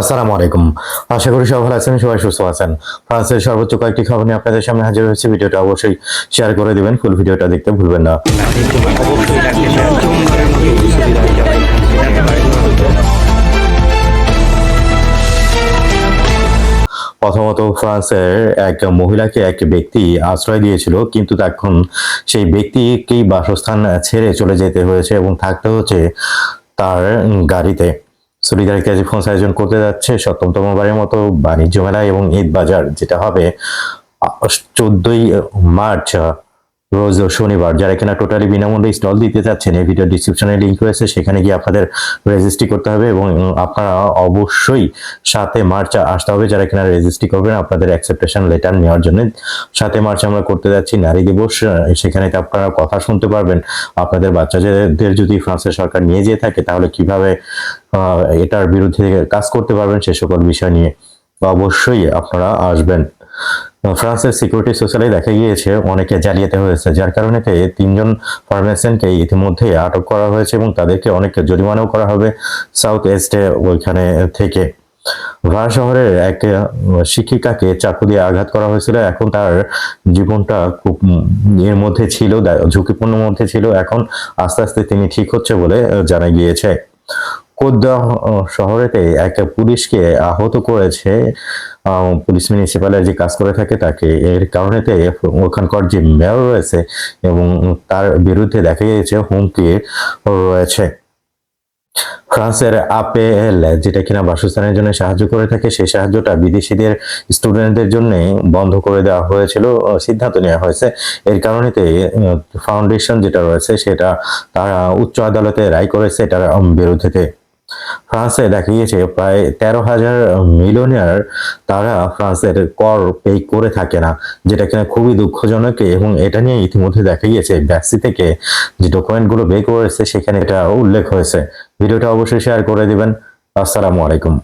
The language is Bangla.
আসসালামু আলাইকুম। আশা করি সবাই ভালো আছেন, সবাই সুস্থ আছেন। ফ্রান্সের সর্বোচ্চ কয়েকটি খবর নিয়ে আপনাদের সামনে হাজির হয়েছে। ভিডিওটা অবশ্যই শেয়ার করে দিবেন, ফুল ভিডিওটা দেখতে ভুলবেন না। প্রথমত, ফ্রান্সের এক মহিলাকে এক ব্যক্তি আশ্রয় দিয়েছিল, কিন্তু এখন সেই ব্যক্তিকেই বাসস্থান ছেড়ে চলে যেতে হয়েছে এবং থাকতে হচ্ছে তার গাড়িতে। সলিদারিটি ফোনস আয়োজন করতে যাচ্ছে সপ্তমতম বারের মতো বাণিজ্য মেলা এবং ঈদ বাজার, যেটা হবে চোদ্দই মার্চ রোজ শনিবার যারা কিনা টোটালি বিনামূল্যে স্টল দিতে চাচ্ছেন, এই ভিডিও ডিসক্রিপশনে লিঙ্ক রয়েছে, সেখানে গিয়ে আপনাদের রেজিস্ট্রি করতে হবে এবং আপনারা অবশ্যই সাতে মার্চ আসতে হবে। যারা কিনা রেজিস্ট্রি করবেন, আপনাদের অ্যাকসেপ্টেশন লেটার নেওয়ার জন্য। সাতে মার্চ আমরা করতে যাচ্ছি নারী দিবস, সেখানে আপনারা কথা শুনতে পারবেন। আপনাদের বাচ্চাদের যদি ফ্রান্সের সরকার নিয়ে যেয়ে থাকে, তাহলে কীভাবে এটার বিরুদ্ধে কাজ করতে পারবেন, সে সকল বিষয় নিয়ে। অবশ্যই আপনারা আসবেন। ফ্রান্সের সিকিউরিটি সোশ্যালে দেখা গিয়েছে, অনেকে জালিয়াতে হয়েছে, যার কারণে তিনজন ফার্মেসিয়ানকে ইতিমধ্যে আটক করা হয়েছে এবং তাদেরকে অনেক জরিমানাও করা হবে সাউথ ইস্টে ওইখানে থেকে। ভার শহরের এক শিক্ষিকাকে চাকু দিয়ে আঘাত করা হয়েছিল। এখন তার জীবনটা খুব এর মধ্যে ছিল, ঝুঁকিপূর্ণ মধ্যে ছিল। এখন আস্তে আস্তে তিনি ঠিক হচ্ছে বলে জানা গিয়েছে। কোদ্দা শহরেতে এক পুলিশকে আহত করেছে পুলিশ মিউনিসিপালের যে কাজ করে থাকে তাকে। এর কারণেতে ওখানকার যে মেয়র রয়েছে এবং তার বিরুদ্ধে দেখা গিয়েছে, হুমকি রয়েছে। ফ্রান্সের আপেল, যেটা কিনা বাসস্থানের জন্য সাহায্য করে থাকে, সেই সাহায্যটা বিদেশিদের স্টুডেন্টদের জন্য বন্ধ করে দেওয়া হয়েছিল, সিদ্ধান্ত নেওয়া হয়েছে। এর কারণেতে ফাউন্ডেশন যেটা রয়েছে, সেটা তারা উচ্চ আদালতে রায় করেছে, এটার বিরুদ্ধেতে ফ্রান্সে দেখা গিয়েছে প্রায় তেরো হাজার মিলিয়নিয়ার তারা ফ্রান্সের কর পে করে থাকে না, যেটা কিনা খুবই দুঃখজনক এবং এটা নিয়ে ইতিমধ্যে দেখা গিয়েছে ব্যাক্সি থেকে যে ডকুমেন্টগুলো বের করেছে, সেখানে এটা উল্লেখ হয়েছে। ভিডিওটা অবশ্যই শেয়ার করে দিবেন। আসসালামু আলাইকুম।